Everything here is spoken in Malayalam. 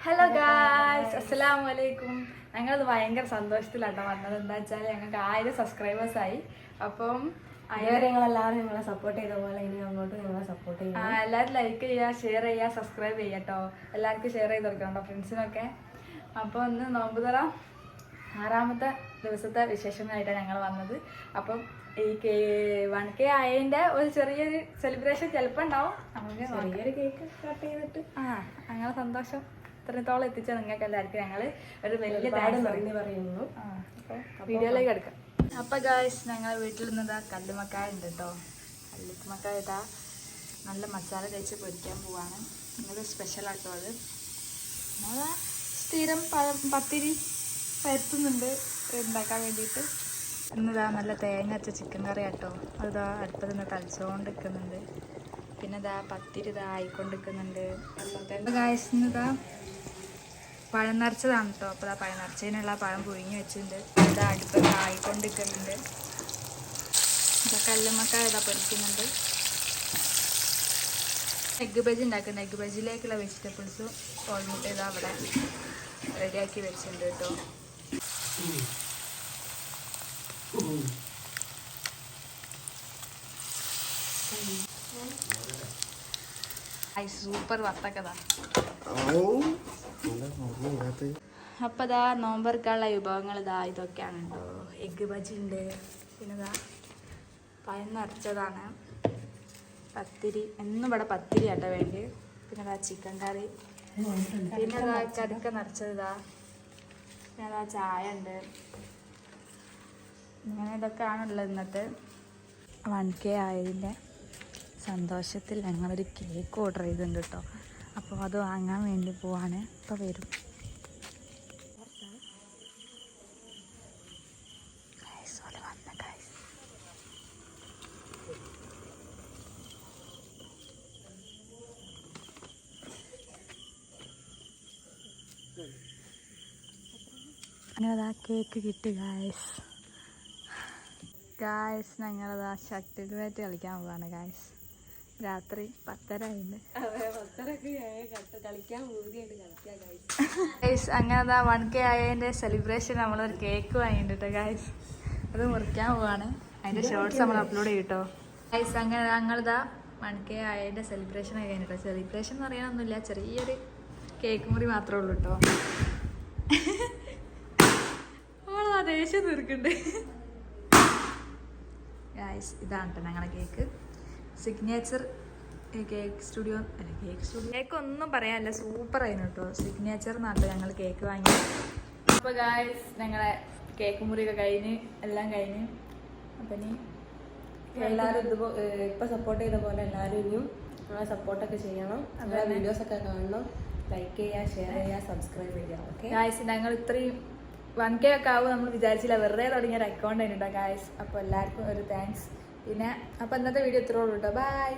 ഹലോ ഗായ്സ് അസ്സലാമു അലൈക്കും ഞങ്ങളത് ഭയങ്കര സന്തോഷത്തിലാണ് വന്നത്. എന്താ വെച്ചാൽ ഞങ്ങൾക്ക് ആയിരം സബ്സ്ക്രൈബേഴ്സ് ആയി. അപ്പം അതുവരെ നിങ്ങളെല്ലാവരും ഞങ്ങളെ സപ്പോർട്ട് ചെയ്ത പോലെ ഇനി അങ്ങോട്ട് ഞങ്ങളെ സപ്പോർട്ട് ചെയ്യും. ആ, എല്ലാവരും ലൈക്ക് ചെയ്യുക ഷെയർ ചെയ്യുക സബ്സ്ക്രൈബ് ചെയ്യുക കേട്ടോ എല്ലാവർക്കും ഷെയർ ചെയ്ത് കൊടുക്കണം കേട്ടോ ഫ്രണ്ട്സിനൊക്കെ അപ്പോൾ ഒന്ന് നോമ്പുതറ ആറാമത്തെ ദിവസത്തെ വിശേഷങ്ങളായിട്ടാണ് ഞങ്ങൾ വന്നത്. അപ്പം ഈ കേ വൺ കെ ആയതിന്റെ ഒരു ചെറിയൊരു സെലിബ്രേഷൻ ചിലപ്പോൾ ഉണ്ടാവും. നമുക്ക്. ചെറിയൊരു കേക്ക് കട്ട് ചെയ്തിട്ട്. ആ അങ്ങനെ സന്തോഷം. ഇത്രത്തോളം എത്തിച്ച നിങ്ങൾക്ക് എല്ലാവർക്കും. ഞങ്ങൾ ഒരു വലിയ നന്ദി പറയുന്നു. വീഡിയോയിലേക്ക് എടുക്കാം അപ്പൊ ഗായ്സ് ഞങ്ങൾ വീട്ടിൽ നിന്നതാ കല്ലുമക്കായ ഉണ്ട് കേട്ടോ കല്ലുമക്കായ ഇതാ നല്ല മസാല തേച്ച് പൊരിക്കാൻ പോവാണ്. ഇന്നൊരു സ്പെഷ്യൽ ആട്ടോ അത്. നമ്മളെ സ്ഥിരം പഴം പത്തിരി പരത്തുന്നുണ്ട്. ഉണ്ടാക്കാൻ വേണ്ടിയിട്ട്. ഇന്നിതാ നല്ല തേങ്ങ അരച്ച ചിക്കൻ കറി ആട്ടോ. അതിതാ അടുപ്പത്ത് നിന്ന് തളിച്ചുകൊണ്ട് നിൽക്കുന്നുണ്ട് പിന്നെ ഇതാ പത്തിരി ഇതാ ആയിക്കൊണ്ടിരിക്കുന്നുണ്ട് ഗായ്സ് ഇന്നിതാ പഴം നിറച്ചതാണ് കേട്ടോ അപ്പോൾ ആ പഴം നിറച്ചതിനുള്ള പഴം പുഴുങ്ങി വെച്ചിട്ടുണ്ട്. അത് അടുപ്പത്ത് ആയിക്കൊണ്ടിരിക്കുന്നുണ്ട്. ഇതാ കല്ലുമ്മക്ക ഇതാ പൊരിക്കുന്നുണ്ട്. എഗ് ബജി ഉണ്ടാക്കുന്നുണ്ട് എഗ് ബജിയിലേക്കുള്ള വെജിറ്റബിൾസും ഓൾമോട്ട് ഇതാ അവിടെ റെഡിയാക്കി വെച്ചിട്ടുണ്ട് കേട്ടോ സൂപ്പർ വത്തക്കതാ അപ്പോൾ ഇതാ നോമ്പർക്കുള്ള വിഭവങ്ങൾ ഇതാ ഇതൊക്കെയാണ് കേട്ടോ എഗ്ഗ് ബജി ഉണ്ട് പിന്നെ ഇതാ പയം നിറച്ചതാണ് പത്തിരി എന്നും ഇവിടെ പത്തിരി ആട്ടോ വേണ്ടി. പിന്നെ ഇതാ ചിക്കൻ കറി. പിന്നെ ഇതാ കടുക്ക നിറച്ചത്. ഇതാ പിന്നെ ഇതാ ചായ ഉണ്ട് ഇങ്ങനെ ഇതൊക്കെയാണുള്ളത് ഇന്നത്തെ. വൺ കെ ആയതിന്റെ സന്തോഷത്തിൽ ഞങ്ങളൊരു കേക്ക് ഓർഡർ ചെയ്തിട്ടുണ്ട് കേട്ടോ അപ്പോൾ അത് വാങ്ങാൻ വേണ്ടി പോവാണ്. ഇപ്പോൾ വരും. അങ്ങനെ അതാ കേക്ക് കിട്ടി ഗായ്സ് ഗായ്സ് ഞങ്ങളതാ ഷട്ടിൽ ബാറ്റ് കളിക്കാൻ പോവാണ് ഗായ്സ് രാത്രി പത്തര ആയിട്ടുണ്ട് കളിക്കാൻ അങ്ങനെതാ വൺ കെ ആയതിന്റെ സെലിബ്രേഷൻ നമ്മളൊരു കേക്ക് വാങ്ങിയിട്ടോ ഗൈസ് അത് മുറിക്കാൻ പോവാണ്. അതിന്റെ ഷോർട്സ് നമ്മൾ അപ്ലോഡ് ചെയ്യട്ടോ ഗായസ് അങ്ങനെ ഞങ്ങളിതാ വൺ കെ ആയതിന്റെ സെലിബ്രേഷൻ ഒക്കെ കഴിഞ്ഞിട്ടോ. സെലിബ്രേഷൻ എന്ന് പറയാനൊന്നുമില്ല ചെറിയൊരു കേക്ക് മുറി മാത്രമേ ഉള്ളൂ കേട്ടോ നമ്മളതാ ദേഷ്യം തീർക്കുന്നുണ്ട് ഇതാണ് കേട്ടോ ഞങ്ങളുടെ കേക്ക്. സിഗ്നേച്ചർ കേക്ക് സ്റ്റുഡിയോ അല്ല കേക്ക് സ്റ്റുഡിയോ കേക്ക് ഒന്നും പറയാനില്ല സൂപ്പർ ആയിരുന്നു കേട്ടോ സിഗ്നേച്ചർ എന്നാട്ടോ ഞങ്ങൾ കേക്ക് വാങ്ങി അപ്പോൾ ഗായ്സ് ഞങ്ങളെ കേക്ക് മുറിയൊക്കെ കഴിഞ്ഞ് എല്ലാം കഴിഞ്ഞ്. അപ്പം ഇനി എല്ലാവരും ഇതുപോലെ ഇപ്പൊ സപ്പോർട്ട് ചെയ്ത പോലെ എല്ലാവരും ഇനിയും നമ്മളെ സപ്പോർട്ടൊക്കെ ചെയ്യണം. നമ്മളെ വീഡിയോസ് ഒക്കെ കാണണം. ലൈക്ക് ചെയ്യുക ഷെയർ ചെയ്യുക സബ്സ്ക്രൈബ് ചെയ്യുക ഓക്കെ ഗായ്സ് ഞങ്ങൾ ഇത്രയും വൺ കെ ഒക്കെ ആവും നമ്മൾ വിചാരിച്ചില്ല വെറുതെ തുടങ്ങിയ ഒരു അക്കൗണ്ട് ഉണ്ട് ഗായ്സ് അപ്പോൾ എല്ലാവർക്കും ഒരു താങ്ക്സ് പിന്നെ അപ്പോൾ ഇന്നത്തെ വീഡിയോ ഇത്രേ ഉള്ളൂ കേട്ടോ ബൈ